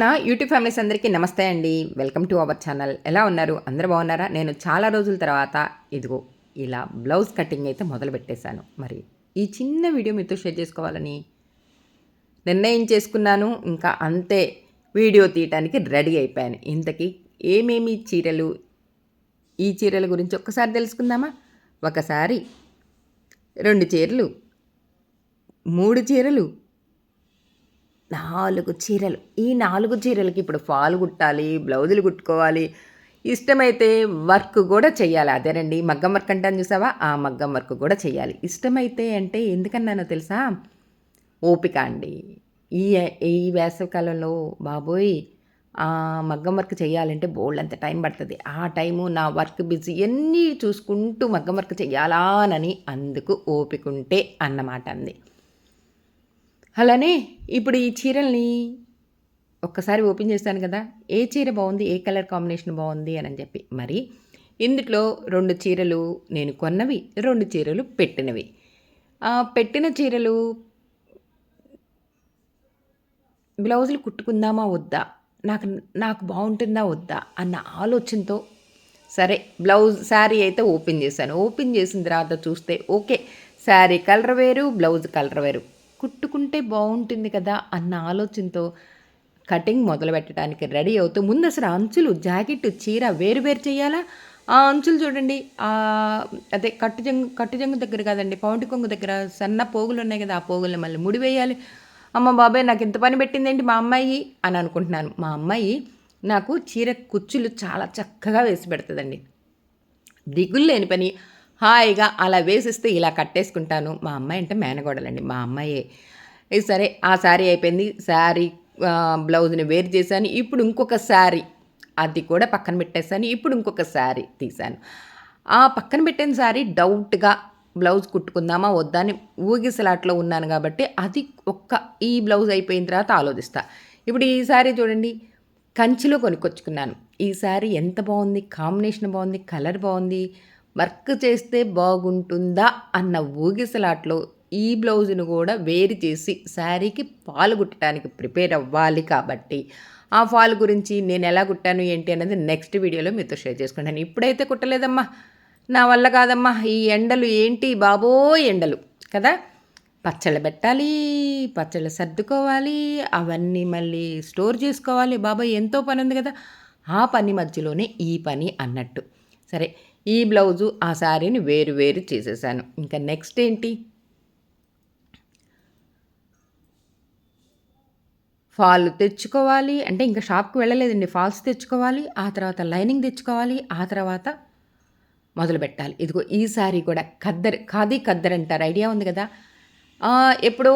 నా YouTube families అందరికీ నమస్తే అండి. Welcome to our channel. ఎలా ఉన్నారు? అందరు బాగున్నారా? నేను చాలా రోజుల తర్వాత ఇదిగో ఇలా బ్లౌజ్ కటింగ్ అయితే మొదలు పెట్టేశాను. మరి ఈ చిన్న వీడియో మీతో షేర్ చేసుకోవాలని నిర్ణయం చేసుకున్నాను. ఇంకా అంతే వీడియో తీయటానికి రెడీ అయిపోయాను. ఇంతకీ ఏమేమి చీరలు? ఈ చీరల గురించి ఒక్కసారి తెలుసుకుందామా? ఒకసారి రెండు చీరలు మూడు చీరలు నాలుగు చీరలు. ఈ నాలుగు చీరలకి ఇప్పుడు ఫాల్ కుట్టాలి బ్లౌజులు కుట్టుకోవాలి. ఇష్టమైతే వర్క్ కూడా చేయాలి అదేనండి మగ్గం వర్క్ అంటే చూసావా? ఆ మగ్గం వర్క్ కూడా చేయాలి ఇష్టమైతే అంటే ఎందుకన్నానో తెలుసా? ఓపిక అండి. ఈ ఈ వేసవికాలంలో బాబోయ్ ఆ మగ్గం వర్క్ చేయాలంటే బోల్డ్ అంత టైం పడుతుంది. ఆ టైము నా వర్క్ బిజీ అన్నీ చూసుకుంటూ మగ్గం వర్క్ చేయాలానని అందుకు ఓపిక ఉంటే అన్నమాట అంది. అలానే ఇప్పుడు ఈ చీరల్ని ఒక్కసారి ఓపెన్ చేస్తాను కదా. ఏ చీర బాగుంది? ఏ కలర్ కాంబినేషన్ బాగుంది? అని చెప్పి. మరి ఇందులో రెండు చీరలు నేను కొన్నవి రెండు చీరలు పెట్టినవి. పెట్టిన చీరలు బ్లౌజులు కుట్టుకుందామా? వద్దా? నాకు నాకు బాగుంటుందా? వద్దా? అన్న ఆలోచనతో సరే బ్లౌజ్ శారీ అయితే ఓపెన్ చేశాను. ఓపెన్ చేసిన తర్వాత చూస్తే ఓకే శారీ కలర్ వేరు బ్లౌజ్ కలర్ వేరు. కుట్టుకుంటే బాగుంటుంది కదా అన్న ఆలోచనతో కటింగ్ మొదలు పెట్టడానికి రెడీ అవుతూ ముందు అసలు అంచులు జాకెట్ చీర వేరు వేరు చేయాలా? ఆ అంచులు చూడండి. అదే కట్టు జంగు కట్టు జంగు దగ్గర కాదండి పౌంటి కొంగు దగ్గర సన్న పోగులు ఉన్నాయి కదా ఆ పోగులను మళ్ళీ ముడి వేయాలి. అమ్మ బాబాయ్ నాకు ఇంత పని పెట్టిందేంటి మా అమ్మాయి? అని అనుకుంటున్నాను. మా అమ్మాయి నాకు చీర కుచ్చులు చాలా చక్కగా వేసి పెడుతుందండి. దిగులు లేని పని. హాయిగా అలా వేసిస్తే ఇలా కట్టేసుకుంటాను. మా అమ్మాయి అంటే మేనగోడలండి. మా అమ్మాయే. సరే ఆ శారీ అయిపోయింది. శారీ బ్లౌజ్ని వేరు చేశాను. ఇప్పుడు ఇంకొక శారీ. అది కూడా పక్కన పెట్టేశాను. ఇప్పుడు ఇంకొక శారీ తీశాను. ఆ పక్కన పెట్టిన శారీ డౌట్గా బ్లౌజ్ కుట్టుకుందామా వద్దా అని ఊగిసలాట్లో ఉన్నాను కాబట్టి అది ఒక్క ఈ బ్లౌజ్ అయిపోయిన తర్వాత ఆలోచిస్తా. ఇప్పుడు ఈ శారీ చూడండి. కంచిలో కొనుక్కొచ్చుకున్నాను. ఈ శారీ ఎంత బాగుంది? కాంబినేషన్ బాగుంది? కలర్ బాగుంది? వర్క్ చేస్తే బాగుంటుందా అన్న ఊగిసలాట్లో ఈ బ్లౌజ్ను కూడా వేరు చేసి శారీకి పాలు కుట్టడానికి ప్రిపేర్ అవ్వాలి కాబట్టి ఆ ఫాల్ గురించి నేను ఎలా కుట్టాను ఏంటి అనేది నెక్స్ట్ వీడియోలో మీతో షేర్ చేసుకుంటాను. ఇప్పుడైతే కుట్టలేదమ్మా. నా వల్ల కాదమ్మా. ఈ ఎండలు ఏంటి? బాబో ఎండలు. కదా? పచ్చళ్ళు పెట్టాలి పచ్చళ్ళు సర్దుకోవాలి అవన్నీ మళ్ళీ స్టోర్ చేసుకోవాలి. బాబాయ్ ఎంతో పని ఉంది కదా. ఆ పని మధ్యలోనే ఈ పని అన్నట్టు. సరే ఈ బ్లౌజు ఆ శారీని వేరు వేరు చేసేసాను. ఇంకా నెక్స్ట్ ఏంటి? ఫాల్ తెచ్చుకోవాలి అంటే ఇంకా షాప్కి వెళ్ళలేదండి. ఫాల్స్ తెచ్చుకోవాలి ఆ తర్వాత లైనింగ్ తెచ్చుకోవాలి ఆ తర్వాత మొదలు పెట్టాలి. ఇదిగో ఈ శారీ కూడా ఖద్దర్ ఖాదీ ఖద్దర్ అంటారు. ఐడియా ఉంది కదా? ఎప్పుడో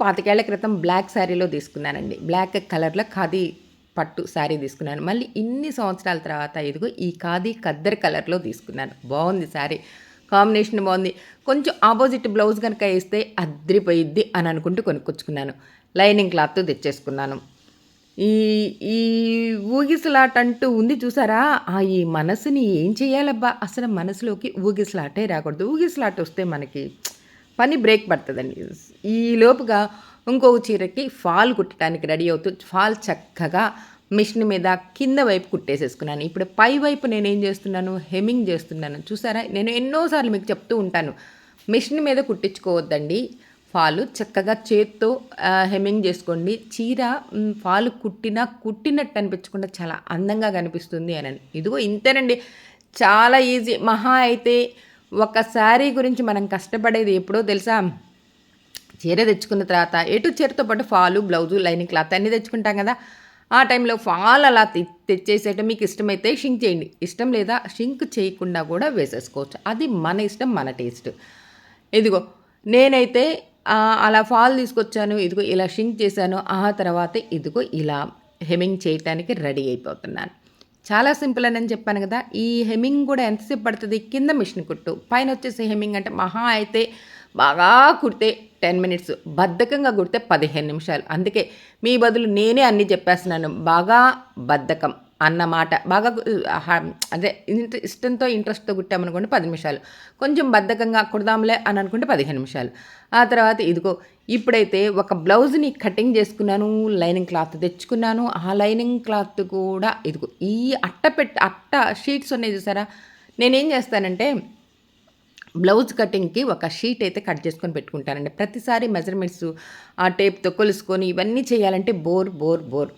పాతికేళ్ళ క్రితం బ్లాక్ శారీలో తీసుకున్నానండి. బ్లాక్ కలర్లో ఖాదీ పట్టు శారీ తీసుకున్నాను. మళ్ళీ ఇన్ని సంవత్సరాల తర్వాత ఇదిగో ఈ ఖాదీ ఖద్దర్ కలర్లో తీసుకున్నాను. బాగుంది శారీ. కాంబినేషన్ బాగుంది. కొంచెం ఆపోజిట్ బ్లౌజ్ కనుక వేస్తే అద్రిపోయిద్ది అని అనుకుంటూ కొనుక్కొచ్చుకున్నాను. Lining cloth తెచ్చేసుకున్నాను. ఈ ఈ ఊగిసలాట అంటూ ఉంది చూసారా? ఆ ఈ మనసుని ఏం చేయాలబ్బా? అసలు మనసులోకి ఊగిసలాటే రాకూడదు. ఊగిసలాట వస్తే మనకి పని బ్రేక్ పడుతుందండి. ఈ లోపుగా ఇంకొక చీరకి ఫాల్ కుట్టడానికి రెడీ అవుతూ ఫాల్ చక్కగా మిషన్ మీద కింద వైపు కుట్టేసేసుకున్నాను. ఇప్పుడు పై వైపు నేను ఏం చేస్తున్నాను? హెమింగ్ చేస్తున్నాను. చూసారా? నేను ఎన్నోసార్లు మీకు చెప్తూ ఉంటాను. మిషన్ మీద కుట్టించుకోవద్దండి. ఫాలు చక్కగా చేత్తో హెమ్మింగ్ చేసుకోండి. చీర ఫాలు కుట్టినా కుట్టినట్టు అనిపించకుండా చాలా అందంగా కనిపిస్తుంది అని ఇదిగో ఇంతేనండి. చాలా ఈజీ. మహా అయితే ఒక శారీ గురించి మనం కష్టపడేది ఎప్పుడో తెలుసా? చీర తెచ్చుకున్న తర్వాత ఎటు చీరతో పాటు ఫాలు బ్లౌజు లైనింగ్ క్లాత్ అన్నీ తెచ్చుకుంటాం కదా. ఆ టైంలో ఫాల్ అలా తెచ్చేసేయటం మీకు ఇష్టమైతే షింక్ చేయండి. ఇష్టం లేదా షింక్ చేయకుండా కూడా వేసేసుకోవచ్చు. అది మన ఇష్టం మన టేస్ట్. ఇదిగో నేనైతే అలా ఫాల్ తీసుకొచ్చాను ఇదిగో ఇలా షింక్ చేశాను ఆ తర్వాత ఇదిగో ఇలా హెమింగ్ చేయటానికి రెడీ అయిపోతున్నాను. చాలా సింపుల్ అని చెప్పాను కదా ఈ హెమింగ్ కూడా ఎంతసేపు పడుతుంది? కింద మిషన్ కుట్టు. పైన వచ్చేసి హెమింగ్ అంటే మహా అయితే బాగా కుడితే టెన్ మినిట్స్ బద్ధకంగా కుడితే పదిహేను నిమిషాలు. అందుకే మీ బదులు నేనే అన్నీ చెప్పేస్తున్నాను. బాగా బద్ధకం అన్నమాట బాగా అదే ఇంట- ఇష్టంతో ఇంట్రెస్ట్తో కుట్టామనుకోండి పది నిమిషాలు. కొంచెం బద్ధకంగా కుడదాంలే అని అనుకుంటే పదిహేను నిమిషాలు. ఆ తర్వాత ఇదిగో ఇప్పుడైతే ఒక బ్లౌజ్ని కటింగ్ చేసుకున్నాను లైనింగ్ క్లాత్ తెచ్చుకున్నాను. ఆ లైనింగ్ క్లాత్ కూడా ఇదిగో ఈ అట్ట పెట్ అట్ట షీట్స్ ఉన్నాయి చూసారా? నేనేం చేస్తానంటే బ్లౌజ్ కటింగ్కి ఒక షీట్ అయితే కట్ చేసుకొని పెట్టుకుంటానండి ప్రతిసారి మెజర్మెంట్స్ ఆ టేప్తో కొలుసుకొని ఇవన్నీ చేయాలంటే బోర్ బోర్ బోర్.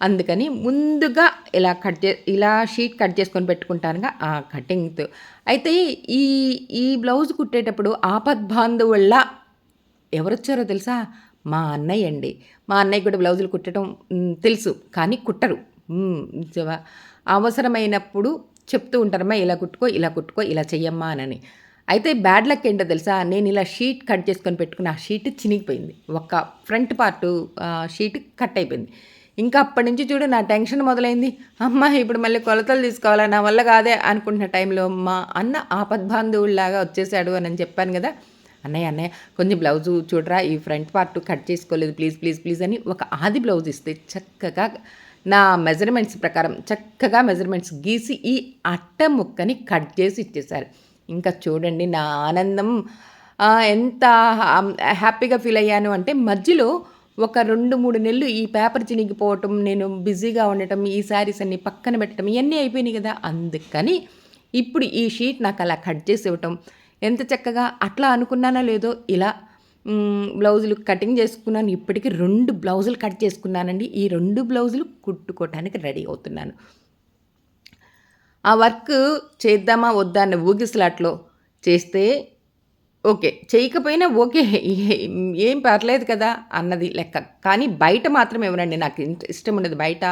అందుకని ముందుగా ఇలా కట్ చే ఇలా షీట్ కట్ చేసుకొని పెట్టుకుంటానుగా ఆ కటింగ్తో. అయితే ఈ ఈ బ్లౌజ్ కుట్టేటప్పుడు ఆపద్బాంధవుళ్ళ ఎవరొచ్చారో తెలుసా? మా అన్నయ్య అండి. మా అన్నయ్య కూడా బ్లౌజులు కుట్టడం తెలుసు. కానీ కుట్టరు. అవసరమైనప్పుడు చెప్తూ ఉంటారమ్మా ఇలా కుట్టుకో ఇలా కుట్టుకో ఇలా చెయ్యమ్మా అని. అయితే బ్యాడ్ లక్ ఏంటో తెలుసా? నేను ఇలా షీట్ కట్ చేసుకొని పెట్టుకున్న ఆ షీట్ చినిగిపోయింది. ఒక ఫ్రంట్ పార్ట్ షీట్ కట్ అయిపోయింది. ఇంకా అప్పటి నుంచి చూడు నా టెన్షన్ మొదలైంది. అమ్మ ఇప్పుడు మళ్ళీ కొలతలు తీసుకోవాలా? నా వల్ల కాదే అనుకుంటున్న టైంలో మా అన్న ఆపద్బాంధవుల్లాగా వచ్చేసాడు అని అని చెప్పాను కదా. అన్నయ్య అన్నయ్య కొంచెం బ్లౌజు చూడరా? ఈ ఫ్రంట్ పార్ట్ కట్ చేసుకోలేదు. ప్లీజ్ ప్లీజ్ ప్లీజ్ అని ఒక ఆది బ్లౌజ్ ఇస్తే చక్కగా నా మెజర్మెంట్స్ ప్రకారం చక్కగా మెజర్మెంట్స్ గీసి ఈ అట్ట ముక్కని కట్ చేసి ఇచ్చేశారు. ఇంకా చూడండి నా ఆనందం. ఎంత హ్యాపీగా ఫీల్ అయ్యాను అంటే మధ్యలో ఒక రెండు మూడు నెలలు ఈ పేపర్ చినిగిపోవటం నేను బిజీగా ఉండటం ఈ శారీస్ అన్ని పక్కన పెట్టడం ఇవన్నీ అయిపోయినాయి కదా. అందుకని ఇప్పుడు ఈ షీట్ నాకు అలా కట్ చేసి ఇవ్వటం. ఎంత చక్కగా అట్లా అనుకున్నానో లేదో ఇలా బ్లౌజులు కటింగ్ చేసుకున్నాను. ఇప్పటికీ రెండు బ్లౌజులు కట్ చేసుకున్నానండి. ఈ రెండు బ్లౌజులు కుట్టుకోవటానికి రెడీ అవుతున్నాను. ఆ వర్క్ చేద్దామా వద్దా అన్న ఊగిసలాట్లో చేస్తే ఓకే. చేయకపోయినా ఓకే ఏం పర్లేదు కదా అన్నది లెక్క. కానీ బయట మాత్రం ఎవరండి? నాకు ఇంత ఇష్టం ఉండదు. బయట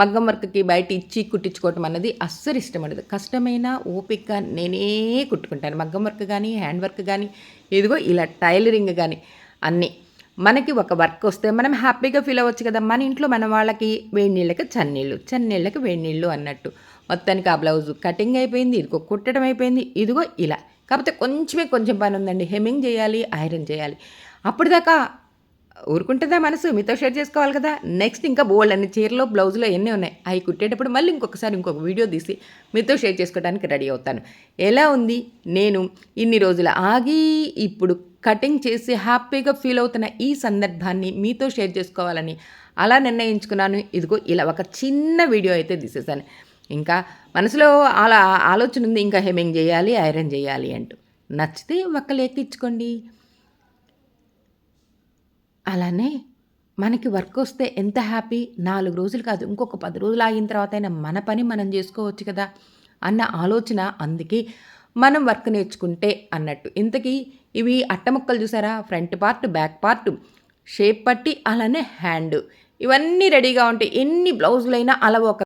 మగ్గం వర్క్కి బయట ఇచ్చి కుట్టించుకోవటం అన్నది అస్సలు ఇష్టం ఉండదు. కష్టమైన ఓపిక నేనే కుట్టుకుంటాను. మగ్గం వర్క్ కానీ హ్యాండ్ వర్క్ కానీ ఇదిగో ఇలా టైలరింగ్ కానీ అన్నీ. మనకి ఒక వర్క్ వస్తే మనం హ్యాపీగా ఫీల్ అవ్వచ్చు కదా. మన ఇంట్లో మన వాళ్ళకి వేడి నీళ్ళకి చన్నీళ్ళు చన్నీళ్ళకి వేడి నీళ్ళు అన్నట్టు. మొత్తానికి ఆ బ్లౌజ్ కటింగ్ అయిపోయింది ఇదిగో కుట్టడం అయిపోయింది ఇదిగో ఇలా. కాకపోతే కొంచెమే కొంచెం పని ఉందండి. హెమ్మింగ్ చేయాలి ఐరన్ చేయాలి. అప్పటిదాకా ఊరుకుంటుందా మనసు? మీతో షేర్ చేసుకోవాలి కదా. నెక్స్ట్ ఇంకా బోల్డ్ అన్ని చీరలో బ్లౌజ్లో ఎన్ని ఉన్నాయి. అవి కుట్టేటప్పుడు మళ్ళీ ఇంకొకసారి ఇంకొక వీడియో తీసి మీతో షేర్ చేసుకోవడానికి రెడీ అవుతాను. ఎలా ఉంది? నేను ఇన్ని రోజులు ఆగి ఇప్పుడు కటింగ్ చేసి హ్యాపీగా ఫీల్ అవుతున్న ఈ సందర్భాన్ని మీతో షేర్ చేసుకోవాలని అలా నిర్ణయించుకున్నాను. ఇదిగో ఇలా ఒక చిన్న వీడియో అయితే తీసేసాను ఇంకా మనసులో అలా ఆలోచన ఉంది ఇంకా హెమింగ్ చేయాలి ఐరన్ చేయాలి అంటూ. నచ్చితే ఒక్క లేఖ ఇచ్చుకోండి. అలానే మనకి వర్క్ వస్తే ఎంత హ్యాపీ నాలుగు రోజులు కాదు ఇంకొక పది రోజులు ఆగిన తర్వాత అయినా మన పని మనం చేసుకోవచ్చు కదా అన్న ఆలోచన అందుకే మనం వర్క్ నేర్చుకుంటే అన్నట్టు. ఇంతకీ ఇవి అట్టముక్కలు చూసారా? Front part back part shape పట్టి అలానే హ్యాండ్. ఇవన్నీ రెడీగా ఉంటాయి ఎన్ని బ్లౌజులైనా అలా ఒక